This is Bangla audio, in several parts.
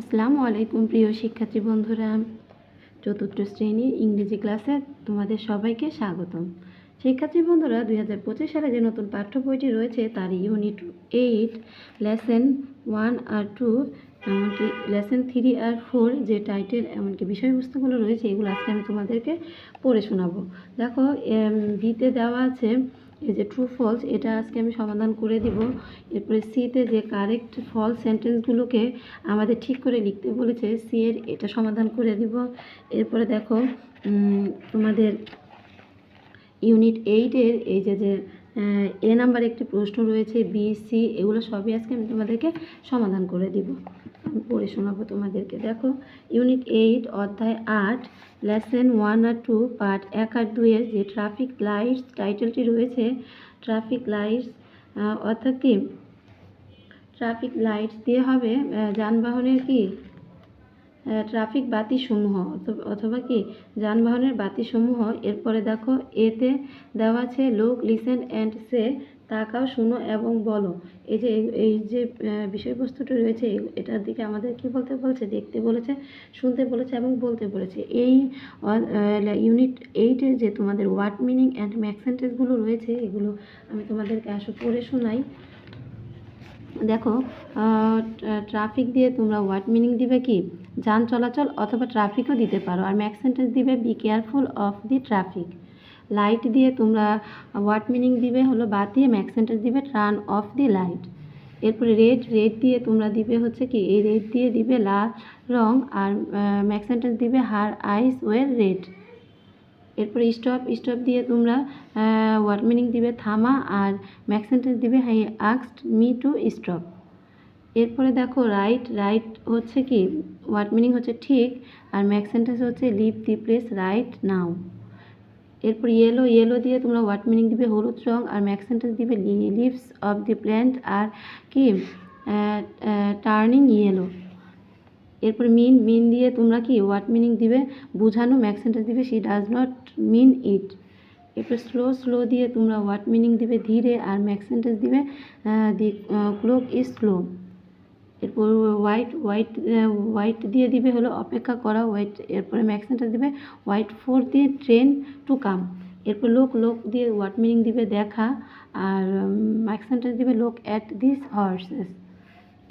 আসসালামু আলাইকুম প্রিয় শিক্ষার্থী বন্ধুরা। চতুর্থ শ্রেণির ইংরেজি ক্লাসে তোমাদের সবাইকে স্বাগতম। শিক্ষার্থী বন্ধুরা, দুই হাজার পঁচিশ সালে যে নতুন পাঠ্য বইটি রয়েছে, তার ইউনিট এইট, লেসন ওয়ান আর টু, এমনকি লেসন থ্রি আর ফোর যে টাইটেল, এমনকি বিষয়বস্তুগুলো রয়েছে, এগুলো আজকে আমি তোমাদেরকে পড়ে শোনাবো। দেখো ভিতে দেওয়া আছে এই যে ট্রু ফলস এটা আজকে আমি সমাধান করে দিব। এরপরে সিতে যে কারেক্ট ফলস সেন্টেন্সগুলোকে আমাদের ঠিক করে লিখতে বলেছে সি এর এটা সমাধান করে দিব। এরপরে দেখো তোমাদের ইউনিট এইটের এই যে যে এ নাম্বার একটি প্রশ্ন রয়েছে বি সি এগুলো সবই আজকে আমি তোমাদেরকে সমাধান করে দিব। পড়ে শোনাবো তোমাদেরকে। দেখো ইউনিট এইট অধ্যায় আট লেসন ওয়ান আর টু পার্ট এক আর দুইয়ের যে ট্রাফিক লাইটস টাইটেলটি রয়েছে ট্রাফিক লাইটস অর্থাৎ কি? ট্রাফিক লাইটস দিয়ে হবে যানবাহনের কি? ট্রাফিক বাতিসমূহ অথবা কি যানবাহনের বাতিসমূহ, এরপরে দেখো, এতে দেওয়া আছে, লোক লিসেন অ্যান্ড সে তাকাও, শুনো এবং বলো। এই যে এই যে বিষয়বস্তুটি রয়েছে এটার দিকে আমাদের কি বলতে বলছে? দেখতে বলেছে, শুনতে বলেছে এবং বলতে বলেছে। এই ইউনিট এইটের যে তোমাদের ওয়ার্ড মিনিং অ্যান্ড ম্যাক্স সেন্টেন্সগুলো রয়েছে, এগুলো আমি তোমাদেরকে আসো পড়ে শোনাই। দেখো ট্রাফিক দিয়ে তোমরা ওয়ার্ড মিনিং দিবে কি? যান চলাচল অথবা ট্রাফিকও দিতে পারো। আর ম্যাক্স সেন্টেন্স দিবে be careful of the traffic light দিয়ে তোমরা ওয়ার্ড মিনিং দিবে হলো বাতি ম্যাক্স সেন্টেন্স দিবে টার্ন অফ দি লাইট এরপরে রেড রেড দিয়ে তোমরা দিবে হচ্ছে কি? এই রেড দিয়ে দিবে লাল রং, আর ম্যাক্স সেন্টেন্স দিবে হার আইস ওয়ের রেড এরপরে স্টপ স্টপ দিয়ে তোমরা ওয়ার্ড মিনিং দিবে থামা আর ম্যাক্স সেন্টেন্স দিবে হাই আক্সড মি টু স্টপ এরপরে দেখো রাইট রাইট হচ্ছে কি? ওয়ার্ড মিনিং হচ্ছে ঠিক আর ম্যাক্স সেন্টেন্স হচ্ছে leave the place right now এরপর ইয়েলো ইয়েলো দিয়ে তোমরা ওয়ার্ড মিনিং দিবে হলুদ রং আর ম্যাক্স সেন্টেন্স দিবে লিভস অফ দি প্ল্যান্ট আর কি? টার্নিং ইয়েলো এরপর মিন মিন দিয়ে তোমরা কি ওয়ার্ড মিনিং দিবে? বোঝানো ম্যাক্স দিবে she does not mean it এরপর স্লো স্লো দিয়ে তোমরা ওয়ার্ড মিনিং দিবে ধীরে আর ম্যাক্স সেন্টেন্স দিবে দি ক্লোক ইজ স্লো এরপর হোয়াইট হোয়াইট হোয়াইট দিয়ে দিবে হলো অপেক্ষা করা হোয়াইট এরপরে ম্যাক্স সেন্টেন্স দিবে হোয়াইট ফোর দিয়ে ট্রেন টু কাম এরপর লোক লোক দিয়ে ওয়ার্ড মিনিং দিবে দেখা, আর ম্যাক্স সেন্টেন্স দিবে লোক অ্যাট দিস হর্সেস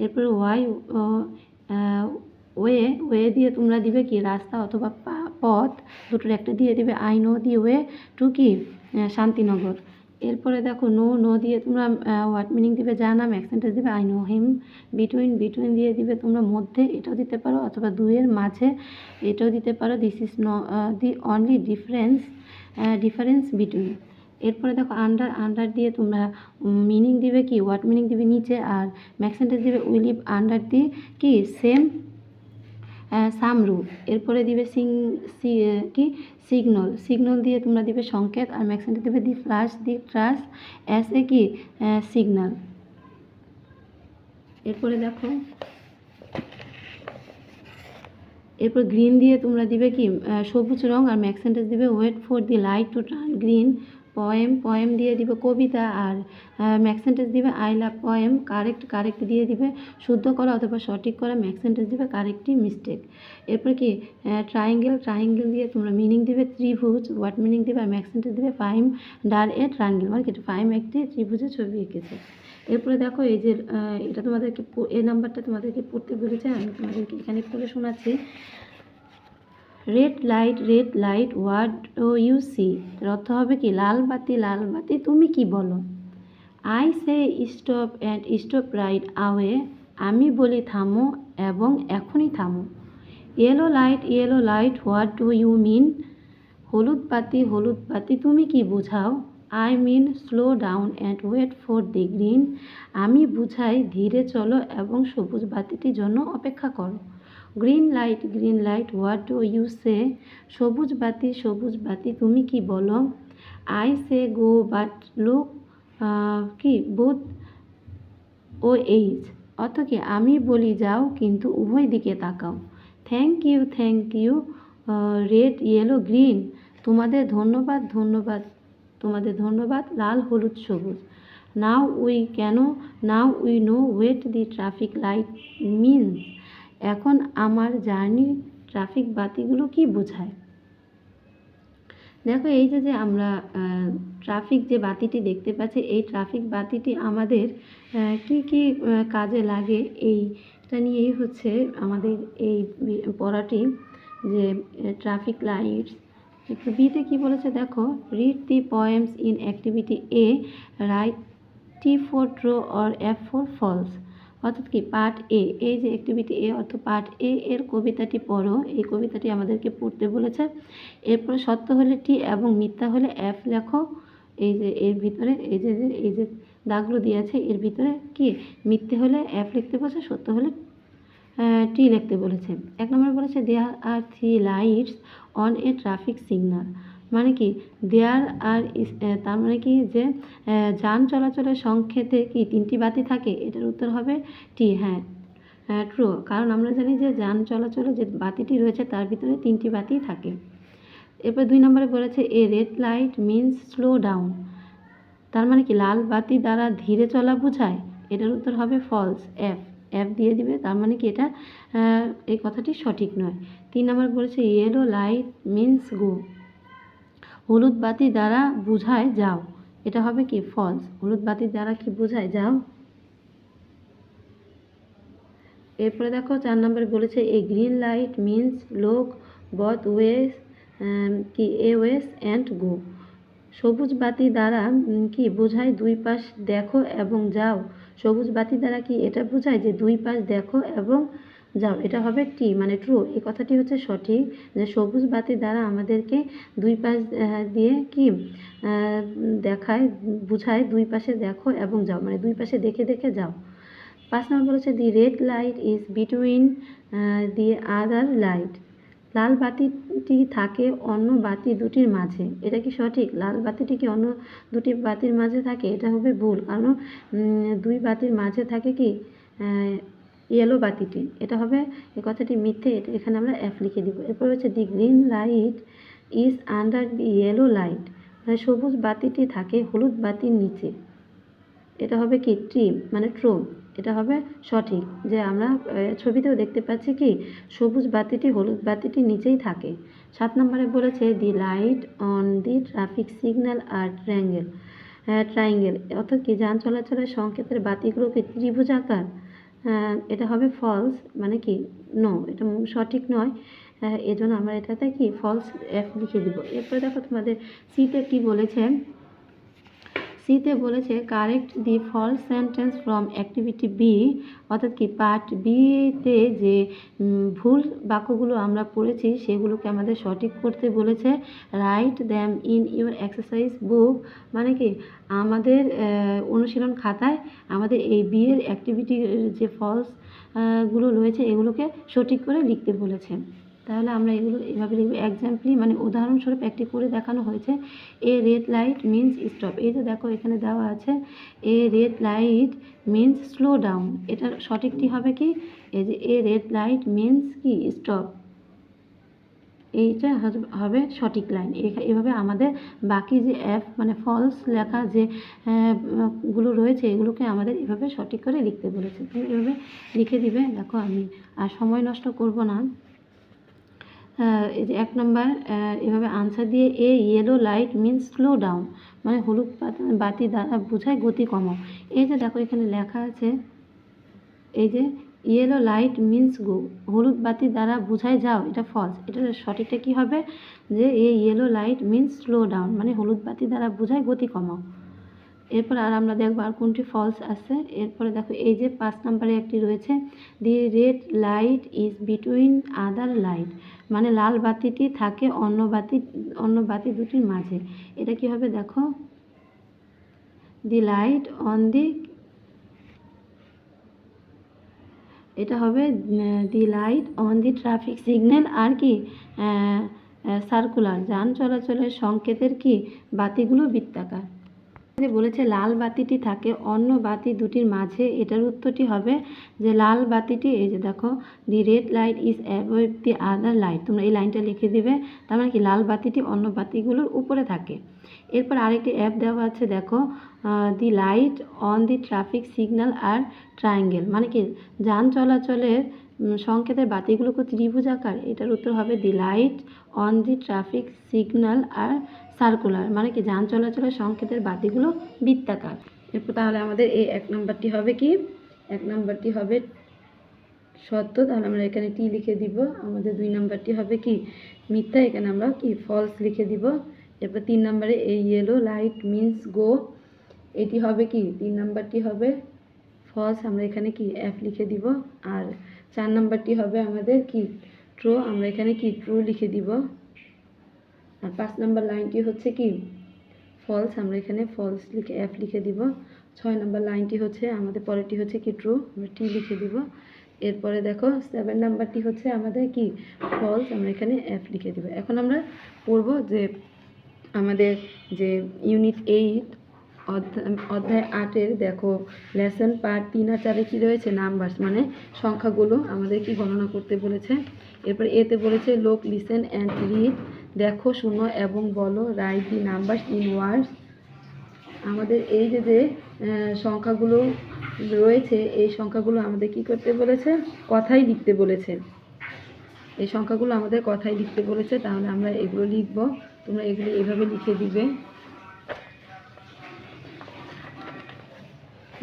এরপর ওয়াই ওয়ে ওয়ে দিয়ে তোমরা দিবে কি? রাস্তা অথবা পথ। দুটোর একটা দিয়ে দিবে I, know the way to কি? শান্তিনগর। এরপরে দেখো নো নো দিয়ে তোমরা ওয়ার্ড মিনিং দিবে জানা ম্যাক্স সেন্টেন্স দিবে I, know, him. Between between দিয়ে দিবে তোমরা মধ্যে এটাও দিতে পারো অথবা দুয়ের মাঝে এটাও দিতে পারো। দিস ইজ ন the only difference difference between এরপরে দেখো আন্ডার আন্ডার দিয়ে তোমরা মিনিং দিবে কি? ওয়ার্ড মিনিং দিবে নিচে আর ম্যাক্স সেন্টেন্স দিবে উই লিভ আন্ডার দি কি? সেম সামরু। এরপরে দিবে সিং, সি কি? সিগনল সিগনল দিয়ে তোমরা দিবে সংকেত আর ম্যাক্স দিবে দি ফ্লাশ, দি ট্রাস অ্যাস এ, কি? সিগনাল এরপরে দেখো। এরপর গ্রিন দিয়ে তোমরা দিবে কি? সবুজ রং আর ম্যাক্স সেন্টেন্স দিবে wait for the light to turn green. Poem poem দিয়ে দিবে কবিতা আর ম্যাক্স সেন্টেন্স দিবে I love poem correct correct দিয়ে দিবে শুদ্ধ করা অথবা সঠিক করা ম্যাক্স সেন্টেন্স দিবে কারেক্টই মিস্টেক এরপর কি ট্রায়াঙ্গেল ট্রায়াঙ্গেল দিয়ে তোমরা মিনিং দিবে ত্রিভুজ ওয়াট মিনিং দিবে আর ম্যাক্স সেন্টেন্স দিবে ফাইম ডার এ ট্রায়াঙ্গেল মানে কি ফাইম একটি ত্রিভুজের ছবি এঁকেছে। এরপরে দেখো এই যে এটা তোমাদেরকে এই নাম্বারটা তোমাদেরকে পড়তে বলেছে, আমি তোমাদেরকে এখানে পড়ে শোনাচ্ছি। Red light red light what O you see অর্থ হবে কি, লাল বাতি লাল বাতি, তুমি কি বলো? I say stop and stop right away আমি বলি থামো এবং এখনই থামো। Yellow light yellow light what do you mean হলুদ বাতি হলুদ বাতি, তুমি কি বোঝাও? I mean slow down and wait for the green আমি বুঝাই ধীরে চলো এবং সবুজ বাতিটির জন্য অপেক্ষা করো। Green light green light what do you say সবুজ বাতি সবুজ বাতি, তুমি কি বলো? I say go but look কি বোথ ও এইজ অত কি, আমি বলি যাও, কিন্তু উভয় দিকে তাকাও। Thank you thank you red yellow green তোমাদের ধন্যবাদ ধন্যবাদ, তোমাদের ধন্যবাদ, লাল, হলুদ, সবুজ। Now we can now we know wait the traffic light means এখন আমার জার্নি ট্রাফিক বাতিগুলো কি বোঝায়? দেখো, এই যে যে আমরা ট্রাফিক যে বাতিটি দেখতে পাচ্ছি, এই ট্রাফিক বাতিটি আমাদের কি কি কাজে লাগে? এইটা নিয়েই হচ্ছে আমাদের এই পড়াটি যে, ট্রাফিক লাইটস। একটু বিতে কি বলেছে? দেখো read the poems in activity A right T for true or F for false অর্থাৎ কি পার্ট এ, এই যে অ্যাক্টিভিটি এ অর্থ পার্ট এ এর কবিতাটি পড়ো, এই কবিতাটি আমাদেরকে পড়তে বলেছে। এরপর সত্য হলে টি এবং মিথ্যা হলে এফ লেখো। এই যে এর ভিতরে, এই যে এই যে দাগগুলো দিয়ে আছে, এর ভিতরে কি? মিথ্যে হলে এফ লিখতে বলেছে, সত্য হলে টি লিখতে বলেছে। এক নম্বর বলেছে there are three lights on a traffic signal মানে কি? দেয়ার আর তার মানে কি যে যান চলাচলের সংকেতে কি তিনটি বাতি থাকে? এটার উত্তর হবে টি হ্যাঁ। হ্যাঁ ট্রু কারণ আমরা জানি যে যান চলাচলে যে বাতিটি রয়েছে তার ভিতরে তিনটি বাতি থাকে। এরপর দুই নম্বরে বলেছে a red light means slow down তার মানে কি লাল বাতি দ্বারা ধীরে চলা বোঝায়? এটার উত্তর হবে ফলস এফ এফ দিয়ে দিবে, তার মানে কি এটা এই কথাটি সঠিক নয়। তিন নম্বর বলেছে ইয়েলো লাইট মিন্স গো হলুদ বাতি দ্বারা বোঝায় যাও। এটা হবে কি? ফলস হলুদ বাতি দ্বারা কি বোঝায় যাও? এরপরে দেখো, চার নম্বর বলেছে a green light means look both ways কি? এ ওয়েস অ্যান্ড গো সবুজ বাতি দ্বারা কি? বোঝায় দুই পাশ দেখো এবং যাও। সবুজ বাতি দ্বারা কি এটা বোঝায় যে দুই পাশ দেখো এবং যাও, এটা হবে টি মানে ট্রু এই কথাটি হচ্ছে সঠিক যে সবুজ বাতি দ্বারা আমাদেরকে দুই পাশ দিয়ে কি দেখায়, বোঝায়, দুই পাশে দেখো এবং যাও মানে দুই পাশে দেখে দেখে যাও। পাঁচ নম্বর বলেছে the red light is between the other light. লাল বাতিটি থাকে অন্য বাতি দুটির মাঝে। এটা কি সঠিক? লাল বাতিটি কি অন্য দুটি বাতির মাঝে থাকে? এটা হবে ভুল। কারণ দুই বাতির মাঝে থাকে কি ইয়েলো বাতিটি। এটা হবে এই কথাটি মিথ্যে এটা এখানে আমরা এফ লিখে দিব। এরপর হচ্ছে the green light is under the yellow light. মানে সবুজ বাতিটি থাকে হলুদ বাতির নিচে। এটা হবে কি? ট্রি মানে ট্রু এটা হবে সঠিক। যে আমরা ছবিতেও দেখতে পাচ্ছি কি? সবুজ বাতিটি হলুদ বাতিটি নিচেই থাকে। সাত নম্বরে বলেছে the light on the traffic signal are triangle. Triangle. অর্থাৎ কি? যান চলাচলের সংকেতের বাতিগুলো কি ত্রিভুজ আকার। আহ, এটা হবে ফলস মানে কি? নো এটা সঠিক নয়। আহ, এজন্য আমরা এটাতে কি? ফলস এফ লিখে দিব। এরপরে দেখো তোমাদের সিতে কি বলেছে? সিতে বলেছে correct the false sentence from activity B অর্থাৎ কি পার্ট বিতে যে ভুল বাক্যগুলো আমরা পড়েছি, সেগুলোকে আমাদের সঠিক করতে বলেছে। Write them in your exercise book মানে কি? আমাদের অনুশীলন খাতায় আমাদের এই বিয়ের অ্যাক্টিভিটির যে ফলসগুলো রয়েছে, এগুলোকে সঠিক করে লিখতে বলেছে। তাহলে আমরা এগুলো এভাবে লিখব এক্সাম্পলি মানে উদাহরণস্বরূপ একটি করে দেখানো হয়েছে। A red light means stop এই যে দেখো, এখানে দেওয়া আছে a red light means slow down এটার সঠিকটি হবে কি? এই যে এ রেড লাইট মিন্স কি? স্টপ এইটা হবে সঠিক লাইন এভাবে আমাদের বাকি যে অ্যাপ মানে ফলস লেখা যে গুলো রয়েছে, এগুলোকে আমাদের এভাবে সঠিক করে লিখতে বলেছে। এভাবে লিখে দিবে। দেখো আমি, আর সময় নষ্ট করব না। এক নম্বর এভাবে আনসার দিয়ে a yellow light means slow down মানে হলুদ বাতি দ্বারা বোঝায় গতি কমাও। এই যে দেখো এখানে লেখা আছে, এই যে ইয়েলো লাইট মিন্স গো হলুদ বাতি দ্বারা বোঝায় যাও, এটা ফলস এটার সঠিকটা কি হবে? যে a yellow light means slow down মানে হলুদ বাতি দ্বারা বোঝায় গতি কমাও। এরপর আর আমরা দেখব আর কোনটি ফলস আছে। এরপরে দেখো এই যে পাঁচ নম্বরে একটি রয়েছে the red light is between other light মানে লাল বাতিটি থাকে অন্য বাতি অন্য বাতি দুটির মাঝে। এটা কি হবে দেখো? দি লাইট অন দি এটা হবে the light on the traffic signal are কি সার্কুলার। যান চলাচলের সংকেতের কি? বাতিগুলো বৃত্তাকার। এখানে বলেছে, লাল বাতিটি থাকে অন্য বাতি দুটির মাঝে। এটার উত্তরটি হবে যে, লাল বাতিটি, এই যে দেখো, the red light is avoid the other light. তোমরা এই লাইনটা লিখে দিবে, তার মানে কি, লাল বাতিটি অন্য বাতিগুলোর উপরে থাকে। এরপর আরেকটি অ্যাপ দেওয়া আছে, দেখো the light on the traffic signal are triangle. মানে কি, যান চলাচলের সংকেতের বাতিগুলোকে ত্রিভুজ আকার। এটার উত্তর হবে the light on the traffic signal are circular মানে কি যান চলাচলের সংকেতের বাতিগুলো বৃত্তাকার। এরপর তাহলে আমাদের এই এক নম্বরটি হবে কি? এক নম্বরটি হবে সত্য, তাহলে আমরা এখানে টি লিখে দিব। আমাদের দুই নাম্বারটি হবে কি? মিথ্যা, এখানে আমরা কি? ফলস লিখে দিব। এরপর তিন নম্বরে এই ইয়েলো লাইট মিন্স গো এটি হবে কি? তিন নাম্বারটি হবে ফলস আমরা এখানে কি? এফ লিখে দিব। আর চার নাম্বারটি হবে আমাদের কি ট্রু আমরা এখানে কি ট্রু লিখে দিব? আর পাঁচ নাম্বার লাইনটি হচ্ছে কি? ফলস আমরা এখানে ফলস লিখে এফ লিখে দিব। ছয় নম্বর লাইনটি হচ্ছে, আমাদের পরেরটি হচ্ছে কি ট্রু আমরা টি লিখে দিব। এরপরে দেখো সেভেন নাম্বারটি হচ্ছে আমাদের কি? ফলস আমরা এখানে এফ লিখে দিব। এখন আমরা পড়ব যে আমাদের যে ইউনিট এইট অধ্যায় আটের দেখো লেসন পার্ট তিন আর চারে কী রয়েছে? নাম্বারস মানে সংখ্যাগুলো আমাদের কি গণনা করতে বলেছে? এরপর এতে বলেছে, লোক লিসেন অ্যান্ড রিড দেখো, শোনো এবং বলো write the numbers in words আমাদের এই যে যে সংখ্যাগুলো রয়েছে, এই সংখ্যাগুলো আমাদের কি করতে বলেছে? কথাই লিখতে বলেছে। এই সংখ্যাগুলো আমাদের কথাই লিখতে বলেছে, তাহলে আমরা এগুলো লিখব। তোমরা এগুলো এভাবে লিখে দিবে।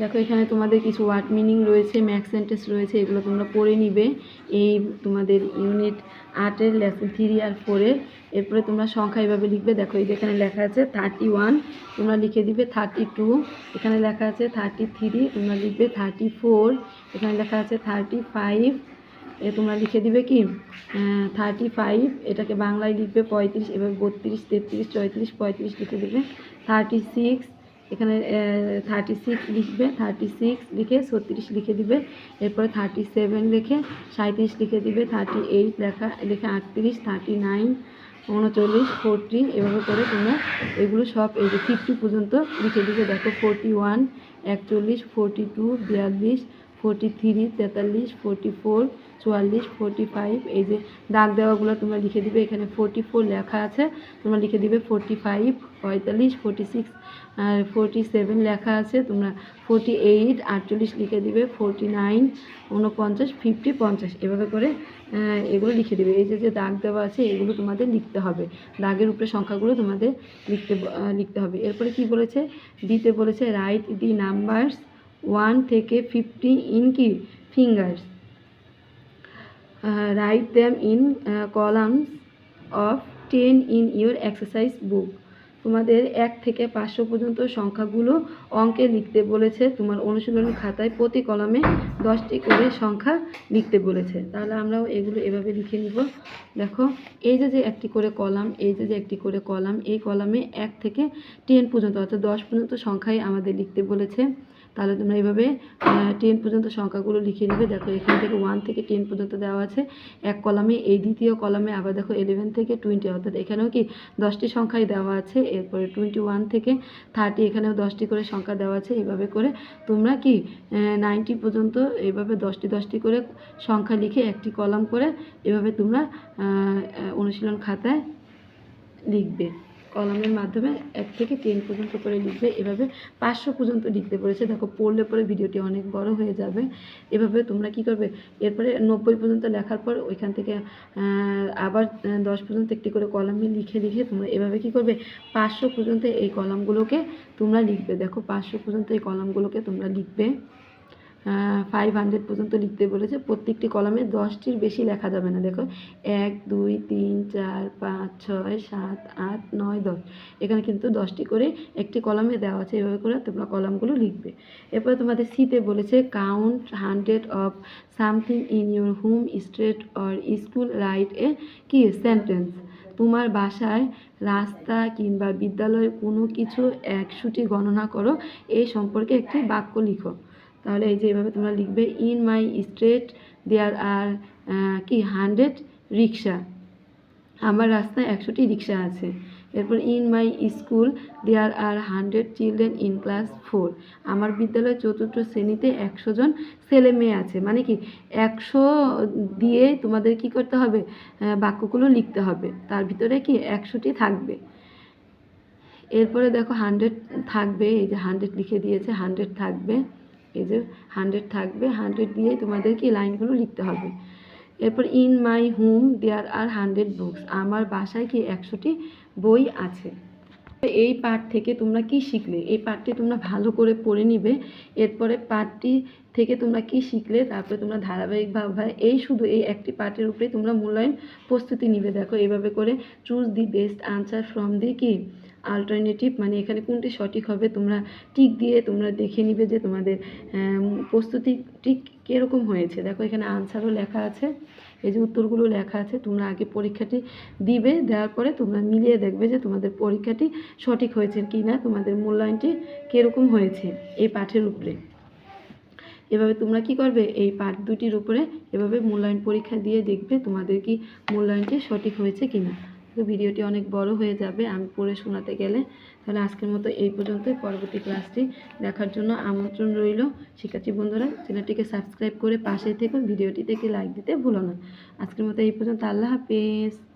দেখো, এখানে তোমাদের কিছু ওয়ার্ড মিনিং রয়েছে ম্যাক্স সেন্টেন্স রয়েছে, এগুলো তোমরা পড়ে নিবে। এই তোমাদের ইউনিট আটের লেসন থ্রি আর ফোরের এরপরে তোমরা সংখ্যা এভাবে লিখবে। দেখো, এই যেখানে লেখা আছে থার্টি ওয়ান তোমরা লিখে দিবে থার্টি টু এখানে লেখা আছে থার্টি থ্রি তোমরা লিখবে থার্টি ফোর এখানে লেখা আছে থার্টি ফাইভ এ তোমরা লিখে দিবে কি? থার্টি ফাইভ এটাকে বাংলায় লিখবে পঁয়ত্রিশ, এবার বত্রিশ, তেত্রিশ, চৌত্রিশ, পঁয়ত্রিশ লিখে দিবে। থার্টি সিক্স এখানে থার্টি সিক্স লিখবে থার্টি সিক্স লিখে ছত্রিশ লিখে দিবে, এরপরে থার্টি সেভেন লিখে সাঁত্রিশ লিখে দিবে থার্টি এইট লেখা, লিখে আটত্রিশ থার্টি নাইন উনচল্লিশ ফোরটি এভাবে করে তোমরা এগুলো সব এই যে ফিফটি পর্যন্ত লিখে দিবে। দেখো ফোরটি ওয়ান একচল্লিশ ফোরটি টু বিয়াল্লিশ ফোরটি থ্রি তেতাল্লিশ ফোরটি ফোর চুয়াল্লিশ ফোরটি ফাইভ এই যে দাগ দেওয়াগুলো তোমরা লিখে দিবে, এখানে ফোরটি ফোর লেখা আছে, তোমরা লিখে দিবে ফোরটি ফাইভ পঁয়তাল্লিশ ফোরটি সিক্স আর ফোরটি সেভেন লেখা আছে, তোমরা ফোরটি এইট আটচল্লিশ লিখে দিবে ফোরটি নাইন উনপঞ্চাশ ফিফটি পঞ্চাশ, এভাবে করে এগুলো লিখে দিবে, এই যে যে দাগ দেওয়া আছে, এগুলো তোমাদের লিখতে হবে, দাগের উপরে সংখ্যাগুলো তোমাদের লিখতে লিখতে হবে, এরপরে কি বলেছে দিতে বলেছে রাইট দি নাম্বারস ওয়ান থেকে ফিফটি ইন কি? Fingers. Write them in columns of ten in your exercise book. তোমাদের এক থেকে পাঁচশো পর্যন্ত সংখ্যাগুলো অঙ্কে লিখতে বলেছে। তোমার অনুশীলন খাতায় প্রতি কলামে দশটি করে সংখ্যা লিখতে বলেছে। তাহলে আমরাও এগুলো এভাবে লিখে নিব। দেখো, এই যে যে একটি করে কলাম, এই যে যে একটি করে কলাম, এই কলামে এক থেকে টেন পর্যন্ত, অর্থাৎ দশ পর্যন্ত সংখ্যাই আমাদের লিখতে বলেছে। তাহলে তোমরা এইভাবে টেন পর্যন্ত সংখ্যাগুলো লিখে নেবে। দেখো এখান থেকে ওয়ান থেকে টেন পর্যন্ত দেওয়া আছে। এক কলামে, এই দ্বিতীয় কলামে আবার দেখো ইলেভেন থেকে টোয়েন্টি অর্থাৎ এখানেও কি দশটি সংখ্যাই দেওয়া আছে, এরপরে টোয়েন্টি ওয়ান থেকে থার্টি এখানেও দশটি করে সংখ্যা দেওয়া আছে। এইভাবে করে তোমরা কি নাইনটি পর্যন্ত এইভাবে দশটি দশটি করে সংখ্যা লিখে একটি কলাম করে এভাবে তোমরা অনুশীলন খাতায় লিখবে। কলমের মাধ্যমে এক থেকে টেন পর্যন্ত করে লিখবে। এভাবে পাঁচশো পর্যন্ত লিখতে পড়েছে দেখো, পড়লে পরে ভিডিওটি অনেক বড় হয়ে যাবে। এভাবে তোমরা কি করবে? এরপরে নব্বই পর্যন্ত লেখার পর ওইখান থেকে আবার দশ পর্যন্ত একটি করে কলামে লিখে লিখে তোমরা এভাবে কি করবে? পাঁচশো পর্যন্ত এই কলমগুলোকে তোমরা লিখবে। দেখো, পাঁচশো পর্যন্ত এই কলমগুলোকে তোমরা লিখবে। ফাইভ হান্ড্রেড পর্যন্ত লিখতে বলেছে। প্রত্যেকটি কলামে দশটির বেশি লেখা যাবে না। দেখো, এক, দুই, তিন, চার, পাঁচ, ছয়, সাত, আট, নয়, দশ। এখানে কিন্তু দশটি করে একটি কলামে দেওয়া আছে। এভাবে করে তোমরা কলামগুলো লিখবে। এরপরে তোমাদের সিতে বলেছে count hundred of something in your home street or school write a কি? সেন্টেন্স তোমার বাসায়, রাস্তা কিংবা বিদ্যালয়ের কোনো কিছু একশোটি গণনা করো। এই সম্পর্কে একটি বাক্য লিখো। তাহলে এই যে এভাবে তোমরা লিখবে ইন মাই স্ট্রেট দেয়ার আর কি হান্ড্রেড রিক্সা আমার রাস্তায় একশোটি রিক্সা আছে। এরপর in my school there are hundred children in class four আমার বিদ্যালয়ে চতুর্থ শ্রেণীতে একশো জন ছেলে মেয়ে আছে। মানে কি, একশো দিয়ে তোমাদের কি করতে হবে? বাক্যগুলো লিখতে হবে। তার ভিতরে কি, একশোটি থাকবে। এরপরে দেখো হান্ড্রেড থাকবে। এই যে হান্ড্রেড লিখে দিয়েছে হান্ড্রেড থাকবে। এই যে হান্ড্রেড থাকবে হান্ড্রেড দিয়েই তোমাদেরকে লাইনগুলো লিখতে হবে। এরপর in my home there are hundred books আমার বাসায় কি একশোটি বই আছে? এই পাঠ থেকে তোমরা কি শিখলে? এই পাঠটি তোমরা ভালো করে পড়ে নিবে। এরপরে পাঠটি থেকে তোমরা কি শিখলে? তারপরে তোমরা ধারাবাহিকভাবে এই শুধু এই একটি পাঠের উপরে তোমরা মূল্যায়ন প্রস্তুতি নিবে। দেখো এইভাবে করে choose the best answer from the কি আলটারনেটিভ মানে এখানে কোনটি সঠিক হবে, তোমরা টিক দিয়ে তোমরা দেখে নিবে যে তোমাদের প্রস্তুতি ঠিক কীরকম হয়েছে। দেখো এখানে আনসারও লেখা আছে, এই যে উত্তরগুলো লেখা আছে, তোমরা আগে পরীক্ষাটি দিবে, দেওয়ার পরে তোমরা মিলিয়ে দেখবে যে তোমাদের পরীক্ষাটি সঠিক হয়েছে কি না তোমাদের মূল্যায়নটি কীরকম হয়েছে এই পাঠের উপরে। এভাবে তোমরা কি করবে? এই পাঠ দুটির উপরে এভাবে মূল্যায়ন পরীক্ষা দিয়ে দেখবে তোমাদের কি মূল্যায়নটি সঠিক হয়েছে কি না তো ভিডিওটি অনেক বড় হয়ে যাবে, আমি পড়ে শোনাতে গেলে। তাহলে আজকের মতো এই পর্যন্তই। পরবর্তী ক্লাসটি দেখার জন্য আমন্ত্রণ রইল। শিক্ষার্থী বন্ধুরা, চ্যানেলটিকে সাবস্ক্রাইব করে পাশে থেকে। ভিডিওটি থেকে লাইক দিতে ভুলো না। আজকের মতো এই পর্যন্ত। আল্লাহ হাফেজ।